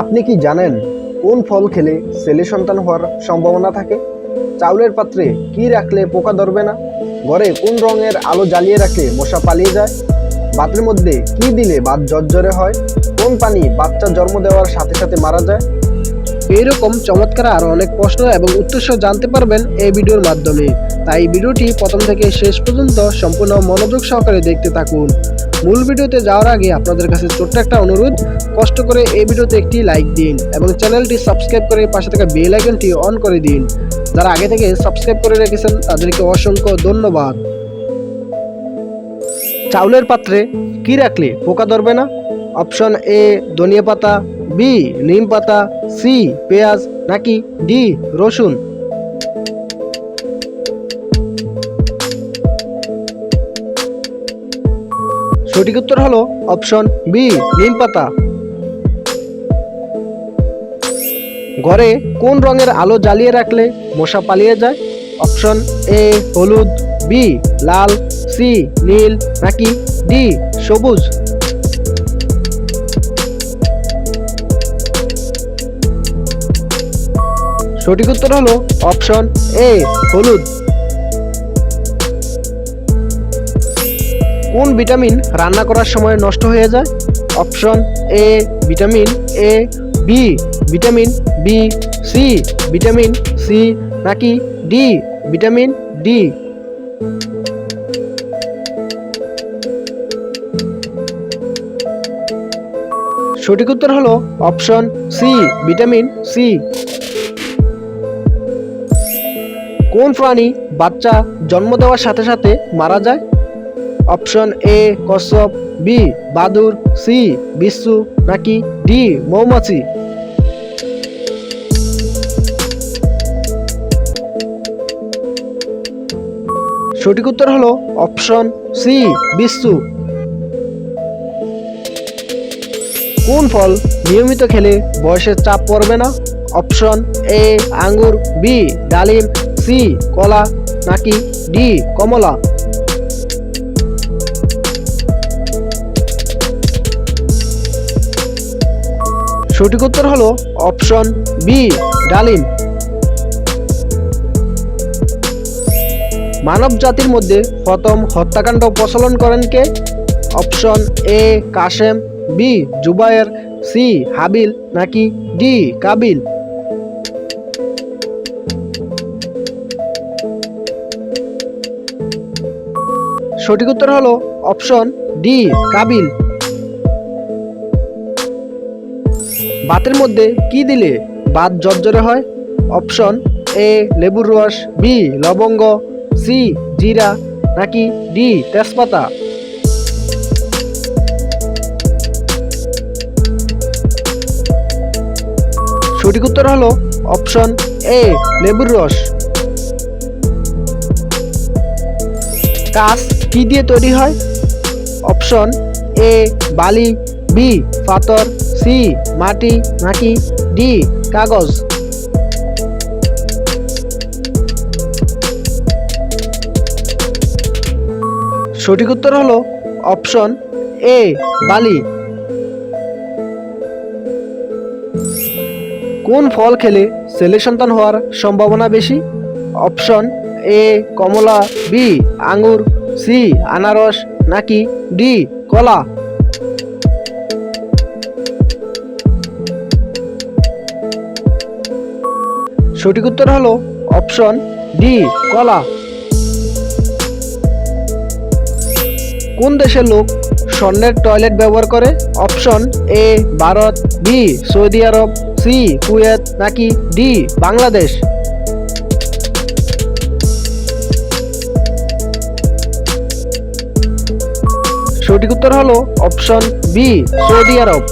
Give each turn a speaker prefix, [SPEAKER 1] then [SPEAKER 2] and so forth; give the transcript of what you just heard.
[SPEAKER 1] আপনি কি জানেন কোন ফল খেলে ছেলে সন্তান হওয়ার সম্ভাবনা থাকে? চাউলের পাত্রে কি রাখলে পোকা ধরবে না? ঘরে কোন রঙের আলো জ্বালিয়ে রাখলে মশা পালিয়ে যায়? বাতের মধ্যে কি দিলে ভাত জর্জরে হয়? কোন পানি বাচ্চা জন্ম দেওয়ার সাথে সাথে মারা যায়? এইরকম চমৎকার আরও অনেক প্রশ্ন এবং উত্তর জানতে পারবেন এই ভিডিওর মাধ্যমে। তাই ভিডিওটি প্রথম থেকে শেষ পর্যন্ত সম্পূর্ণ মনোযোগ সহকারে দেখতে থাকুন। মূল ভিডিওতে যাওয়ার আগে আপনাদের কাছে ছোট্ট একটা অনুরোধ। কষ্ট করে এই ভিডিওতে একটি লাইক দিন এবং চ্যানেলটি সাবস্ক্রাইব করে পাশে থাকা বেল আইকনটি অন করে দিন। যারা আগে থেকে সাবস্ক্রাইব করে রেখেছেন, তাদেরকে অসংখ্য ধন্যবাদ। চাউলের পাত্রে কি রাখলে পোকা ধরবে না? অপশন এ ধনিয়া পাতা বি নিম পাতা সি পেঁয়াজ, নাকি ডি রসুন? সঠিক উত্তর হলো অপশন বি, নিম পাতা। ঘরে কোন রঙের আলো জ্বালিয়ে রাখলে মশা পালিয়ে যায়? অপশন এ, হলুদ, বি, লাল, সি, নীল, নাকি ডি, সবুজ? সঠিক উত্তর হলো অপশন এ, হলুদ। কোন ভিটামিন রান্না করার সময় নষ্ট হয়ে যায়? Option A vitamin A B vitamin B C vitamin C নাকি ডি ভিটামিন ডি সঠিক উত্তর হলো অপশন সি ভিটামিন সি কোন প্রাণী বাচ্চা জন্ম দেওয়ার সাথে সাথে মারা যায়? অপশন এ, কশ্যপ, বি বাদুর সি বিচ্ছু নাকি ডি, মৌমাছি? সঠিক উত্তর হলো অপশন সি বিচ্ছু কোন ফল নিয়মিত খেলে বয়সের চাপ পড়বে না? অপশন এ, আঙ্গুর, বি, ডালিম, সি, কলা, নাকি ডি, কমলা? সঠিক উত্তর হলো অপশন বি, ডালিম। মানব জাতির মধ্যে প্রথম হত্যাকাণ্ড প্রচলন করেন কে? Option A, Kashem, B, Zubair, C, Habil, নাকি ডি, কাবিল? সঠিক উত্তর হলো অপশন ডি, কাবিল। ভাতের মধ্যে কি দিলে ভাত জর্জরে হয়? অপশন এ, লেবুর রস, বি, লবঙ্গ, সি, জিরা, নাকি ডি, তেজপাতা? সঠিক উত্তর হলো অপশন এ, লেবুর রস। কাজ কি দিয়ে তৈরি হয়? অপশন এ, বালি, বি, পাথর সি, মাটি নাকি ডি, কাগজ। সঠিক উত্তর হলো অপশন এ, বালি। কোন ফল খেলে ছেলে সন্তান হওয়ার সম্ভাবনা বেশি? অপশন এ, কমলা, বি, আঙ্গুর, সি, আনারস, নাকি ডি, কলা? সঠিক উত্তর হলো অপশন ডি, কলা। কোন দেশের লোক স্বর্ণের টয়লেট ব্যবহার করে? Option A, Bharat, B, Saudi Arab, C, Kuwait, নাকি ডি, বাংলাদেশ? সঠিক উত্তর হলো অপশন বি, সৌদি আরব।